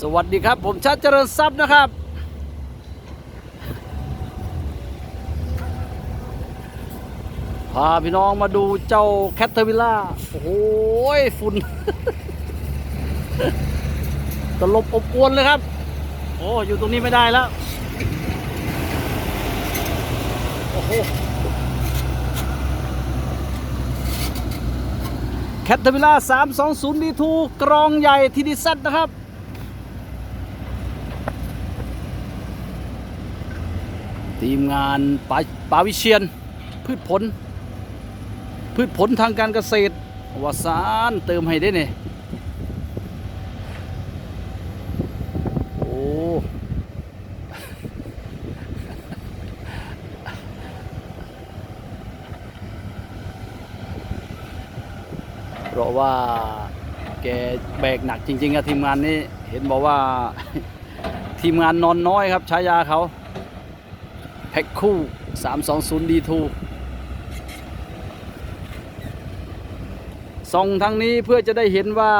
สวัสดีครับ ผมชัดเจริญทรัพย์นะครับ พาพี่น้องมาดูเจ้าแคทเทอร์วิลล่าโอ้โหฝุ่นตลบอบอวนเลยครับ โอ้อยู่ตรงนี้ไม่ได้แล้ว โอ้โหแคทเทอร์วิลล่า320 D2 กรองใหญ่ทีดีซันะครับ ทีมงานปาปาวิเชียน พืชผล พืชผลทางการเกษตรวสานเติมให้ได้เนี่ยโอ้เพราะว่าแกแบกหนักจริงๆอะทีมงานนี้ เห็นบอกว่าทีมงานนอนน้อยครับฉายาเขา พ็คคู่ 320 D2 ส่องทางนี้เพื่อจะได้เห็นว่า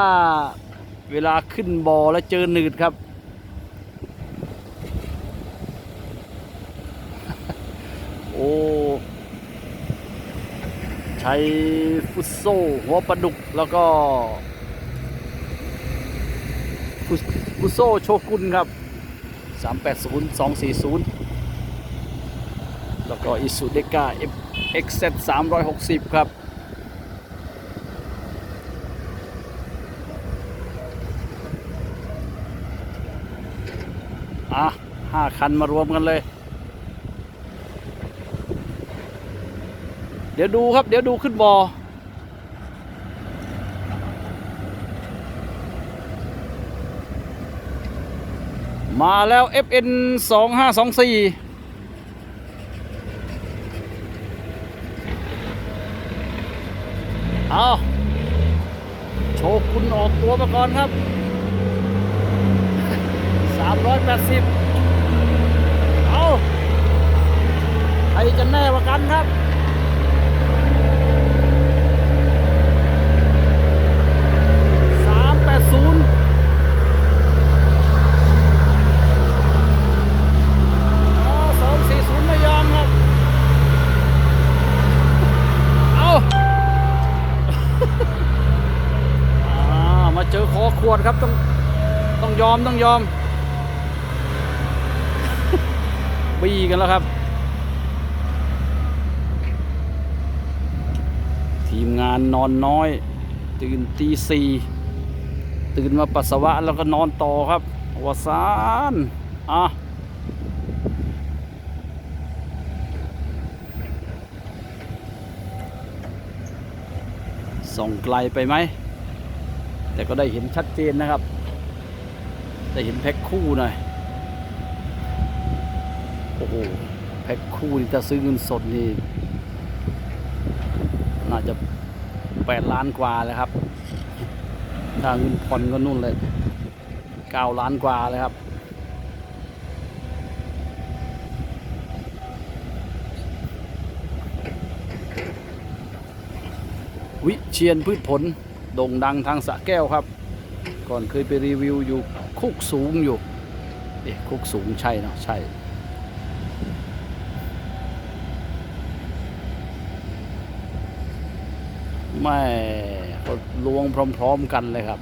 เวลาขึ้นบอแล้วเจอหนืดครับ โอ้ ใช้ฟุตโซ่หัวปลาดุกแล้วก็ฟุตฟุตโซ่โชกุนครับ 380 240 แล้วก็อิสุเดก้า XZ 360 ครับ อะห้าคันมารวมกันเลย เดี๋ยวดูครับ เดี๋ยวดูขึ้นบอมาแล้ว FN 2524 เอาโชว์คุณ ออกตัวมาก่อนครับ 380 เอาใครจะแน่กว่ากันครับ สามแปดศูนย์สองสี่ศูนย์ไม่ยอมครับ เอา อ่ามาเจอคอขวดครับ ต้อง ต้อง ยอมต้องยอม บีกันแล้วครับ ทีมงานนอนน้อย ตื่นตีสี่ตื่นมาปัสสาวะแล้วก็นอนต่อครับวสานอะส่องไกลไปไหม แต่ก็ได้เห็นชัดเจนนะครับ ได้เห็นแพ็คคู่หน่อย โอ้โห แพ็คคู่นี่ถ้าซื้อเงินสดนี่ น่าจะแปดล้านกว่าเลยครับ ถ้าเงินผ่อนก็นู่นเลยเก้าล้านกว่าเลยครับวิเชียนพืชผลโด่งดังทางสะแก้วครับ ก่อนเคยไปรีวิวอยู่ คุกสูงอยู่ เอ๊ะคุกสูงใช่เนาะใช่ ไม่ก็ลวงพร้อมๆกันเลยครับ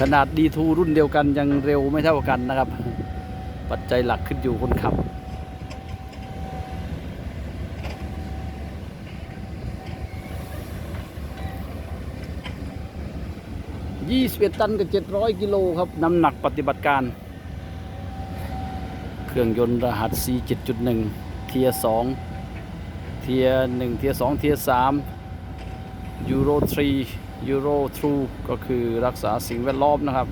ขนาดดีทูรุ่นเดียวกันยังเร็วไม่เท่ากันนะครับ ปัจจัยหลักขึ้นอยู่คนขับ 21 ตันกับ 700 กิโลครับ น้ำหนักปฏิบัติการ เครื่องยนต์รหัส C7.1 เทียร์2เทียร์หนึ่งเทียร์สองเทียร์สามยูโรทรียูโรทรูก็คือรักษาสิ่งแวดล้อมนะครับ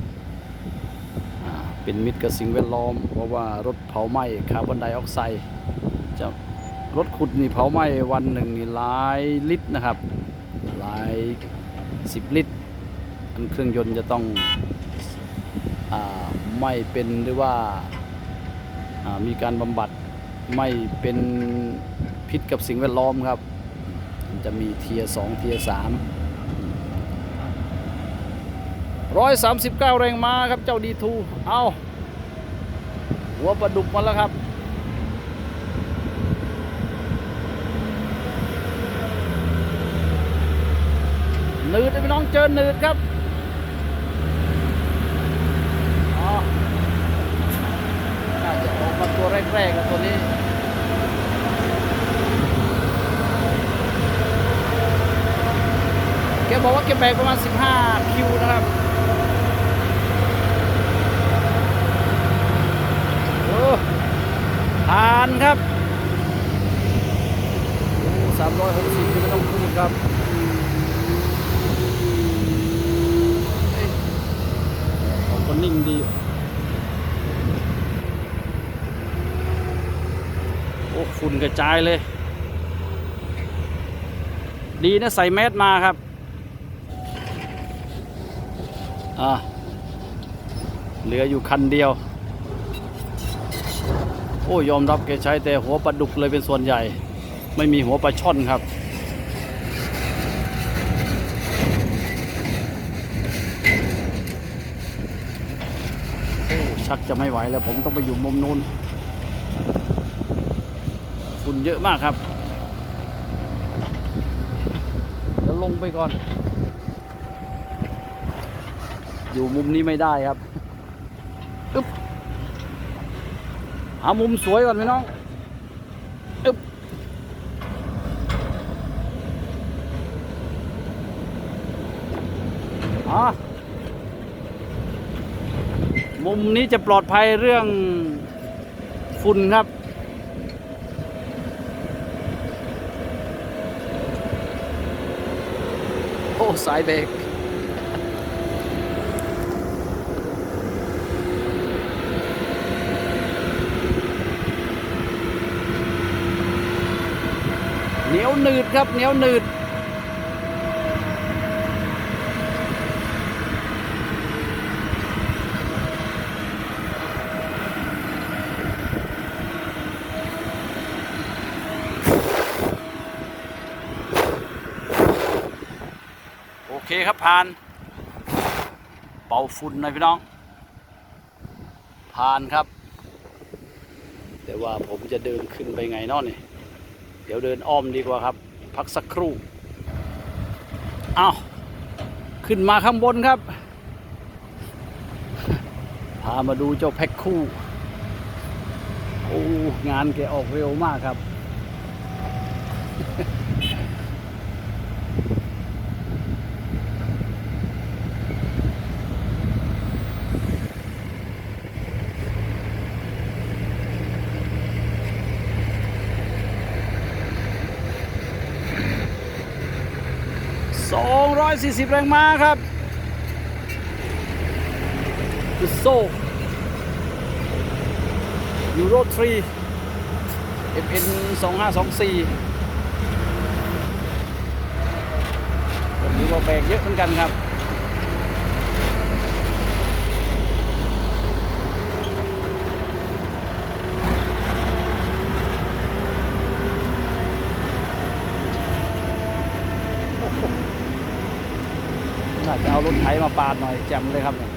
เป็นมิตรกับสิ่งแวดล้อม เพราะว่ารถเผาไหม้คาร์บอนไดออกไซด์จะรถขุดนี่เผาไหม้วันหนึ่งนี่หลายลิตรนะครับ หลายสิบลิตร อันเครื่องยนต์จะต้องอไม่เป็นหรือว่าามีการบำบัดไม่เป็นพิษกับสิ่งแวดล้อมครับ จะมีเทียสองเทียสามร้อยสามสิบเก้าแรงม้าครับเจ้าดีทูเอาหัวปลาดุกมาแล้วครับนืดนะพี่น้องเจอหนืดครับอ๋อน่าจะออกมาตัว แรกๆกับตัวนี้แกบอกว่าแกแบกประมาณ 15 คิวนะครับโอ้ผ่านครับโอ้360ไม่ต้องพูดครับเอ้ยเขาก็นิ่งดี โอ้ฝุ่ นกระจายเลย ดีนะใส่แมสมาครับ อ่าเหลืออยู่คันเดียว โอ้ยอมรับแกใช้แต่หัวปลาดุกเลยเป็นส่วนใหญ่ ไม่มีหัวปลาช่อนครับชักจะไม่ไหวแล้วผมต้องไปอยู่มุมนู้น นเยอะมากครับเดี๋ยวลงไปก่อน อยู่มุมนี้ไม่ได้ครับอึ๊บหามุมสวยก่อนพี่น้องอึ๊บอะมุมนี้จะปลอดภัยเรื่องฝุ่นครับ สายเบรกเหนียวหนืดครับเหนียวหนืด ครับผ่าน เป่าฝุ่นหน่อยพี่น้องผ่านครับ แต่ว่าผมจะเดินขึ้นไปไงนอะนี่เดี๋ยวเดินอ้อมดีกว่าครับ พักสักครู่อ้าวขึ้นมาข้างบนครับ พามาดูเจ้าแพ็คคู่โอ้งานแกออกเร็วมากครับ 240 แรงม้าครับคือโซ่ยูโร3 FN 2524ผมดูว่าแบกเยอะเหมือนกันครับ น่าจะเอารถไถ มาปาดหน่อยแจ่มเลยครับเนี่ย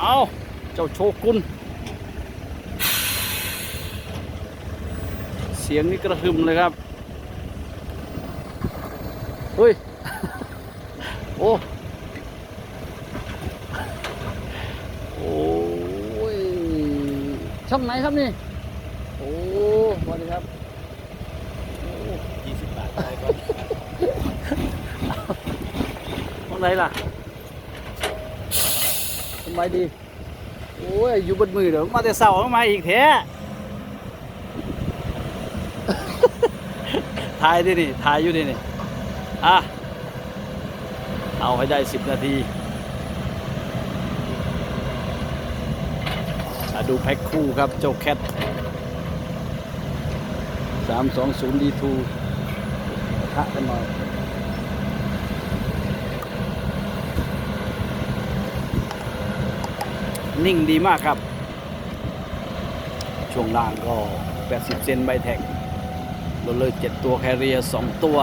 เอาเจ้าโชกุนเสียงนี่กระหึ่มเลยครับเฮ้ยโอ้โอ้ยช่องไหนครับนี่ โอ้สวัสดีครับ ตรงไหนล่ะทำไมดี โอ้ย อยู่บนมือเดี๋ยวมาแต่เสามาอีกแท้ถ่ายดินี่ถ่ายอยู่ดินี่อะ เอาให้ได้สิบนาทีดูแพ็คคู่ครับ เจ้าแคทสามสองศูนย์ดีทูะกันหน่อยนิ่งดีมากครับ ช่วงล่างก็ 80 เซนใบแท็กโรลเลอร์7ตัวแคเรีย2ตัว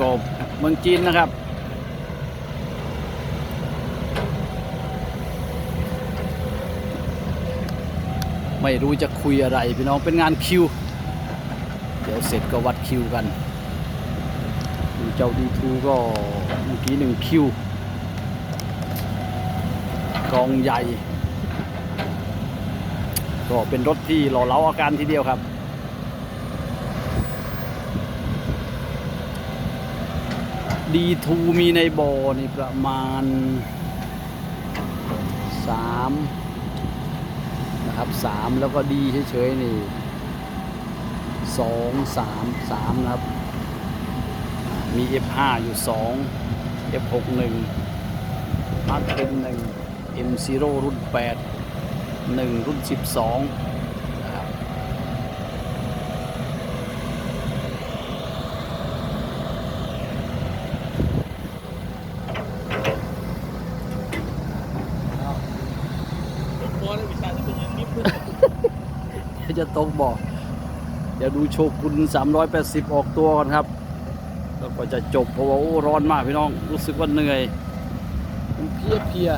กบเมืองจีนนะครับ ไม่รู้จะคุยอะไร พี่น้องเป็นงานคิว เดี๋ยวเสร็จก็วัดคิวกัน เจ้าดีทูก็เมื่อกี้หนึ่งคิวกองใหญ่ ก็เป็นรถที่หล่อเหลาอาการทีเดียวครับ ดีทูมีในบ่อนี่ประมาณสามนะครับสามแล้วก็ดีเฉยๆนี่สองสามสามนะครับ มี F5 อยู่ 2 F61 มาร์คเอ็มหนึ่ง M0 รุ่น 8 1 รุ่น 12 นะครับ เดี๋ยวจะตกบอกเดี๋ยวดูโชกุน380 ออกตัวก่อนครับ แล้วก็จะจบเพราะว่าโอ้ร้อนมากพี่น้องรู้สึกว่าเหนื่อยมันเพียเพีย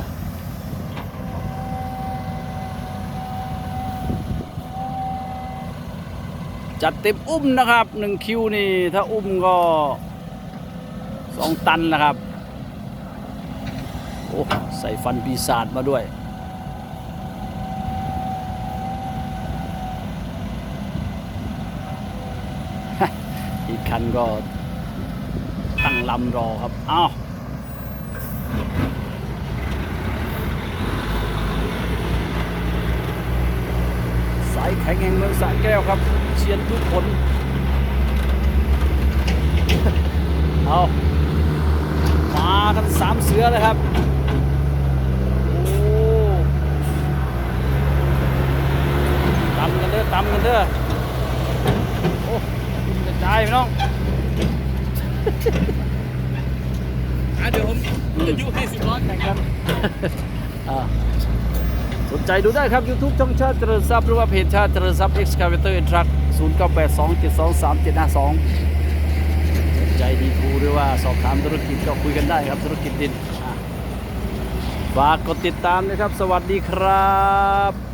จัดเต็มอุ้มนะครับหนึ่งคิวนี่ถ้าอุ้มก็สองตันนะครับโอ้ใส่ฟันปีศาจมาด้วยอีกคันก็ังลำรอครับอ้าวสายแข็งแห่งเมืองสระแก้วครับ เชียร์ทุกคนเอามากันสามเสือเลยครับโอ้ตำกันเด้อตำกันเด้อ โอ้กระจายพี่น้อง อะเดี๋ยวผมจะยุให้สิบล้อแข่งกันอ่าสนใจดูได้ครับ YouTube ช่องชาติเจริญทรัพย์หรือว่าเพจชาติเจริญทรัพย์ Excavator and Truck 0 9 8 2 7 2 3 7 5 2สนใจดีทูหรือว่าสอบถามธุรกิจก็คุยกันได้ครับธุรกิจดินฝากกดติดตามนะครับ สวัสดีครับ